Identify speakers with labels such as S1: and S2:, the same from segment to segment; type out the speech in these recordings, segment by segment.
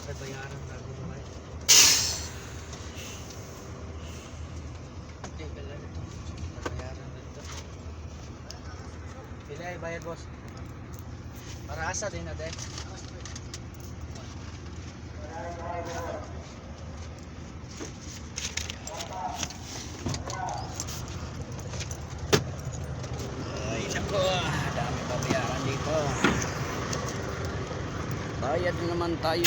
S1: May bayaran na ako naman. Hindi, kailan ito. May bayaran na ito. Pila ay bayad boss? Para asa din natin. Ay, nako. Dami babayaran dito. Bayad na naman tayo.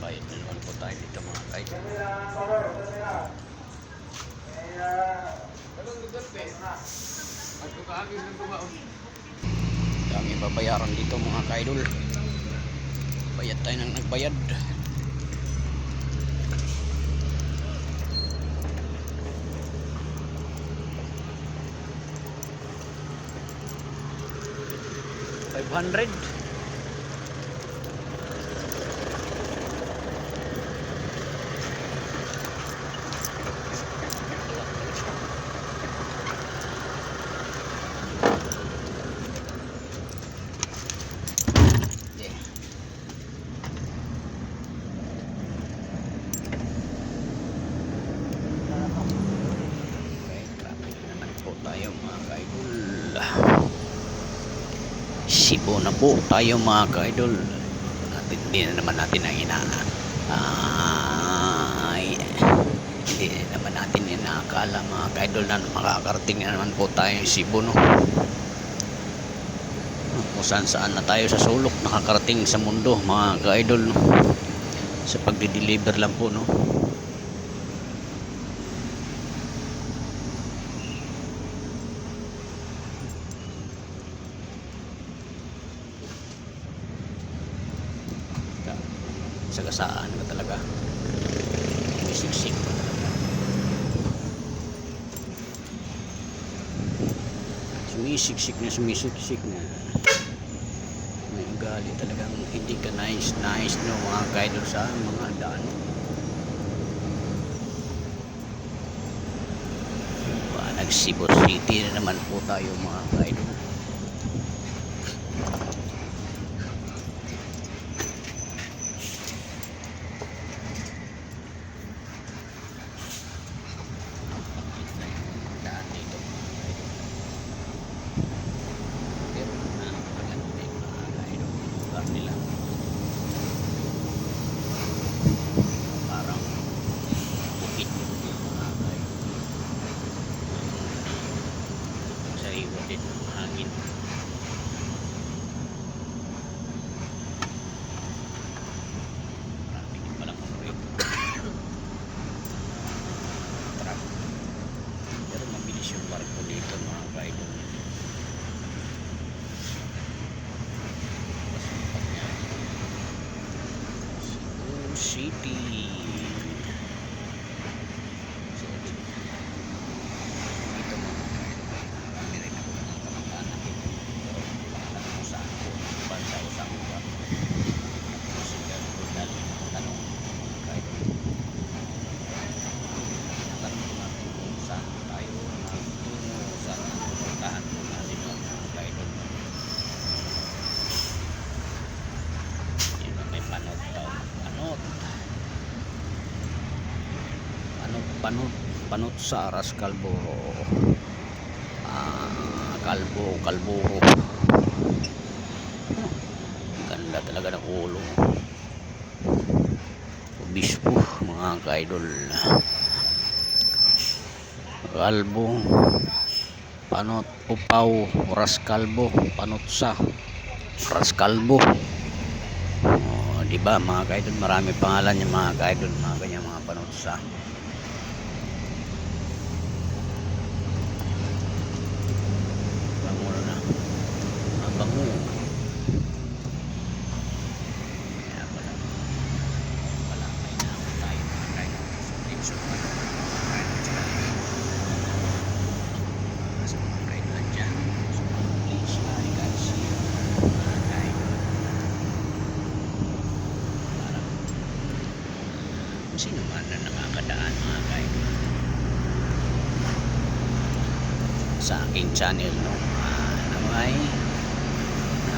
S1: Bayad na naman po tayo dito mga kay. Dami babayaran dito mga kaidol. Bayad tayo ng nagbayad. Five hundred. Yeah. Okay, traffic naman po tayo mga kaidol. Sibo na po tayo mga kaidol. At hindi na naman natin ang ina ay hindi na naman natin inaakala mga kaidol na makakarating na naman po tayo ng Cebu no kung saan saan na tayo sa sulok nakakarating sa mundo mga ka-idol no? sa pagdi-deliver lang po no sagasaan ka talaga sisiksik ka talaga sumisiksik na sumisiksik na. May ugali talagang hindi ka nice nice no mga kaidol sa mga daan. Diba, nag Cebu City na naman po tayo mga kaidol daan dito mga kaidol pero napakaganda yung mga kaidol yung lugar nila parang bukit yung mga kaidol sariwa din ng hangin marami din palang umuwi truck pero mabilis yung barko dito mga kaidol Cebu City. Dito mga marami rin ako ng mga kamag-anak dito. Pero alam ko saan po bansa o saan lugar. Kasi dyan ko dahil tanong kahit tanong ko natin kung saan tayo nagtungo, saan ang pupuntahan po natin mga kaidol. Yun, may panot daw. Panot. Panot, panot sa Aras Calboro. Ah, Calbo, Calboro. Huh, Ganda talaga ng ulo. Obispo, mga ka-idol. Calbo. Panot, Upaw, Oras Calbo, Panot sa Oras Calbo. Oh, di ba mga kaidol, marami pangalan yung mga kaidol, mga ganyan mga panutsa. Bango na. Ah, bango. Kaya pala. Wala may naawat tayo mga kaidol. Screenshot pa lang. Mga kaidol, tsaka Sa mga kaidol dyan. So, please, hi guys. Sino man na nakakadaan mga kaidol sa aking channel no uh, naway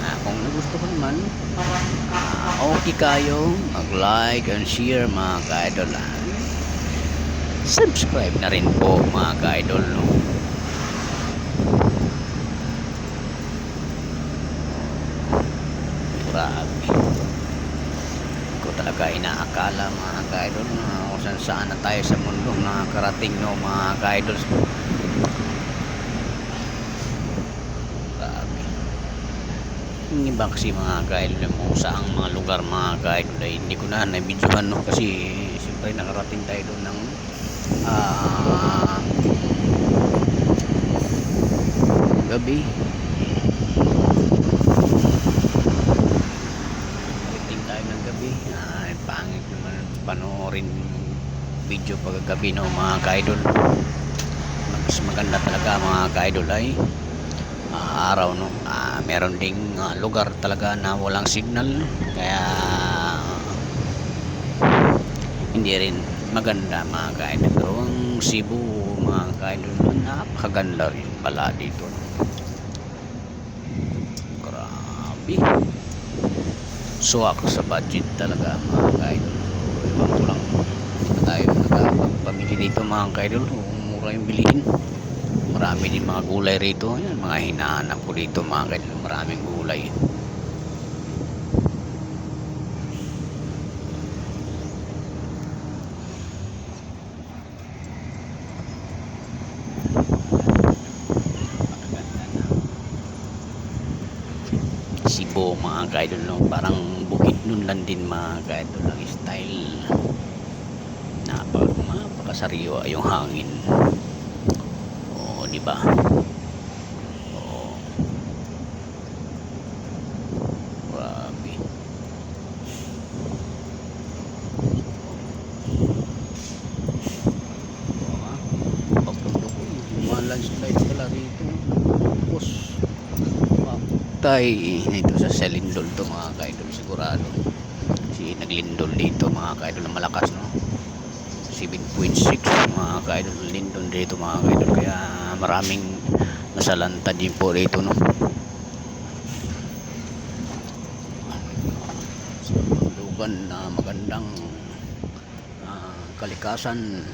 S1: Ah, kung gusto ko naman ah, okay kayo mag like and share mga ka-idol ah. subscribe na rin po mga ka-idol no? grabe ko talaga inaakala mga ka-idol na kung saan saan na tayo sa mundo nakakarating no mga ka-idol. Grabe. Yung iba kasi mga ka-idol mo saang mga lugar mga ka-idol ay hindi ko na na-videohan no? Kasi siyempre nakarating tayo doon ng ah gabi Rating tayo ng gabi. Ay, pangit naman panoorin video pagkagabi no mga ka-idol. Mas maganda talaga mga ka-idol ay ah, araw no. Ah, meron ding ah, lugar talaga na walang signal kaya hindi rin maganda mga ka-idol. Pero ang Cebu mga ka-idol napakaganda rin pala dito. Grabe suwak sa budget talaga mga kaidol so ewan ko lang pa tayo nakapagpamili dito mga kaidol. Mura yung bilihin. Marami din mga gulay rito. Yan mga hinahanap ko dito mga kaidol. Maraming gulay. Cebu mga kaidol no? parang bukid nun lang din mga kaidol ang style napaka napakasariwa yung hangin. Oo di ba? Oo. Grabe. Mga landslide pala rito. Tapos tay dito sa Selindol to mga kaidol sigurado. Si naglindol dito mga kaidol na malakas no 7.6 mga kaidol lindol dito mga kaidol kaya maraming nasalanta din po rito no? Sa lugan na magandang ah, kalikasan